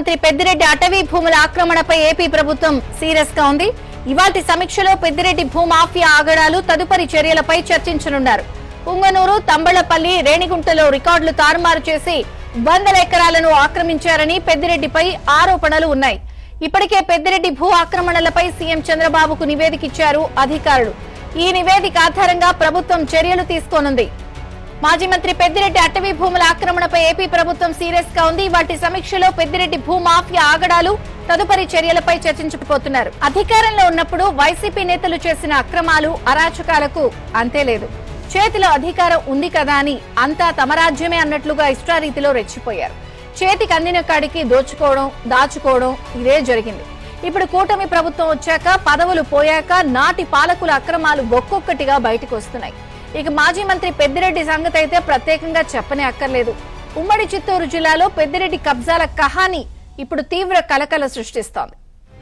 మంత్రి పెద్దిరెడ్డి అటవీ భూముల ఆక్రమణపై ఏపీ ప్రభుత్వం సీరియస్గా ఉంది. ఇవాటి సమీక్షలో పెద్దిరెడ్డి భూమాఫియా ఆగడాలు తదుపరి చర్యలపై చర్చించనున్నారు. పుంగనూరు తంబళ్ళపల్లి రేణిగుంటలో రికార్డులు తారుమారు చేసి వందల ఎకరాలను ఆక్రమించారని పెద్దిరెడ్డిపై ఆరోపణలు ఉన్నాయి. ఇప్పటికే పెద్దిరెడ్డి భూ ఆక్రమణలపై సీఎం చంద్రబాబుకు నివేదిక ఇచ్చారు అధికారులు. ఈ నివేదిక ఆధారంగా ప్రభుత్వం చర్యలు తీసుకోనుంది. మాజీ మంత్రి పెద్దిరెడ్డి అటవీ భూముల ఆక్రమణపై ఏపీ ప్రభుత్వం సీరియస్గా ఉంది. వాటి సమీక్షలో పెద్దిరెడ్డి భూమాఫియా ఆగడాలు తదుపరి చర్యలపై చర్చించబోతున్నారు. అధికారంలో ఉన్నప్పుడు వైసీపీ నేతలు చేసిన అక్రమాలు అరాచకాలకు అంతేలేదు చేతిలో అధికారం ఉంది కదా అని అంతా తమ రాజ్యమే అన్నట్లుగా ఇష్టారీతిలో రెచ్చిపోయారు. చేతికి అందిన కాడికి దోచుకోవడం దాచుకోవడం ఇదే జరిగింది. ఇప్పుడు కూటమి ప్రభుత్వం వచ్చాక పదవులు పోయాక నాటి పాలకుల అక్రమాలు ఒక్కొక్కటిగా బయటకు వస్తున్నాయి. ఇక మాజీ మంత్రి పెద్దిరెడ్డి సంగతి అయితే ప్రత్యేకంగా చెప్పనే అక్కర్లేదు. ఉమ్మడి చిత్తూరు జిల్లాలో పెద్దిరెడ్డి కబ్జాల కహాని ఇప్పుడు తీవ్ర కలకల సృష్టిస్తోంది.